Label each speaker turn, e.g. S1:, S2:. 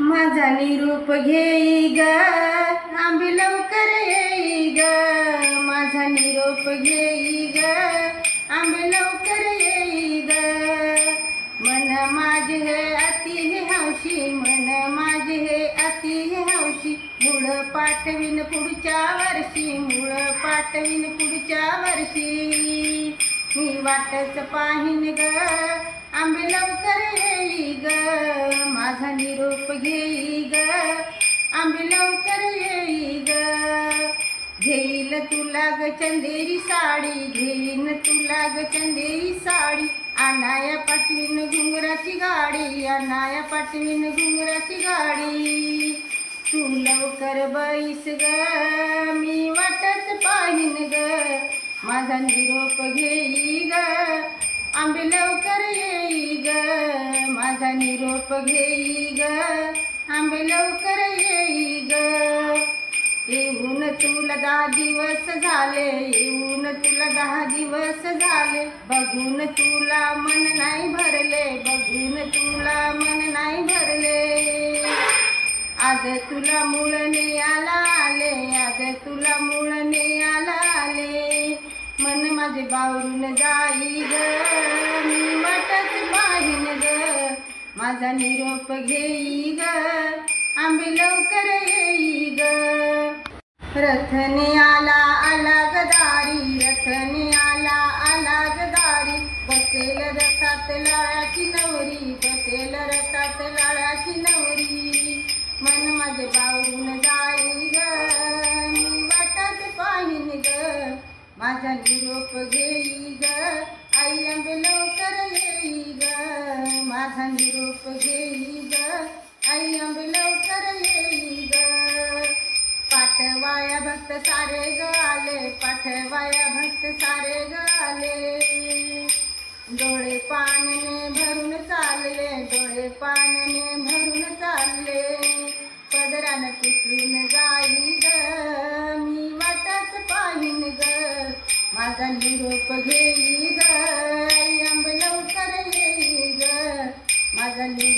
S1: माझा निरूप घेई ग आंबी लवकर येई ग. माझा निरोप घेई ग आंबी लवकर येई ग. मन माझे हे अति हे हौशी मन माझे हे अति हे हौशी. मुळ पाठवीन पुढच्या वर्षी मुळ पाठवीन पुढच्या वर्षी. मी वाटच पाहिन ग आंबे लवकर येई निरोप घेई ग. आंबे लवकर येई ग. घेईल तुला ग चंदेरी साडी. घेईन तुला ग चंदेरी साडी. आणाया पाठवीन घुंगराची गाडी. आणाया पाठवीन घुंगराची गाडी. तू लवकर बैस ग. मी वाटत पाहिन ग. माझा निरोप घेई ग. आंबे लवकर येई ग. माझा निरोप घेई ग. आंबे लवकर येई ग. येऊन तुला दहा दिवस झाले येऊन तुला दहा दिवस झाले. बघून तुला मन नाही भरले बघून तुला मन नाही भरले. आज तुला मुळने आला आले आज तुला मुळने आला आले. मन माझे बावरून जाई ग. मी वाटत माझा निरोप घेई ग आंबे लवकर येई ग रथने आला आला गदारी रथने आला आला गदारी बसेल रथात लाळाची नवरी बसेल रथात लाळाची नवरी. मन माझे बावरून जाई ग. मी वाटत पाहिन ग. माझा निरोप घेई ग आई आंबे लवकर माझा निरोप घेई ग. आई लवकर येई ग. पाठवाया भक्त सारे ग आले पाठवाया भक्त सारे ग आले. डोळे पाण्याने भरून चालले डोळे पाण्याने भरून चालले. पदरानं पुसून जाई ग. मी वाटच पाहिन ग. माझा निरोप घेई ग. You.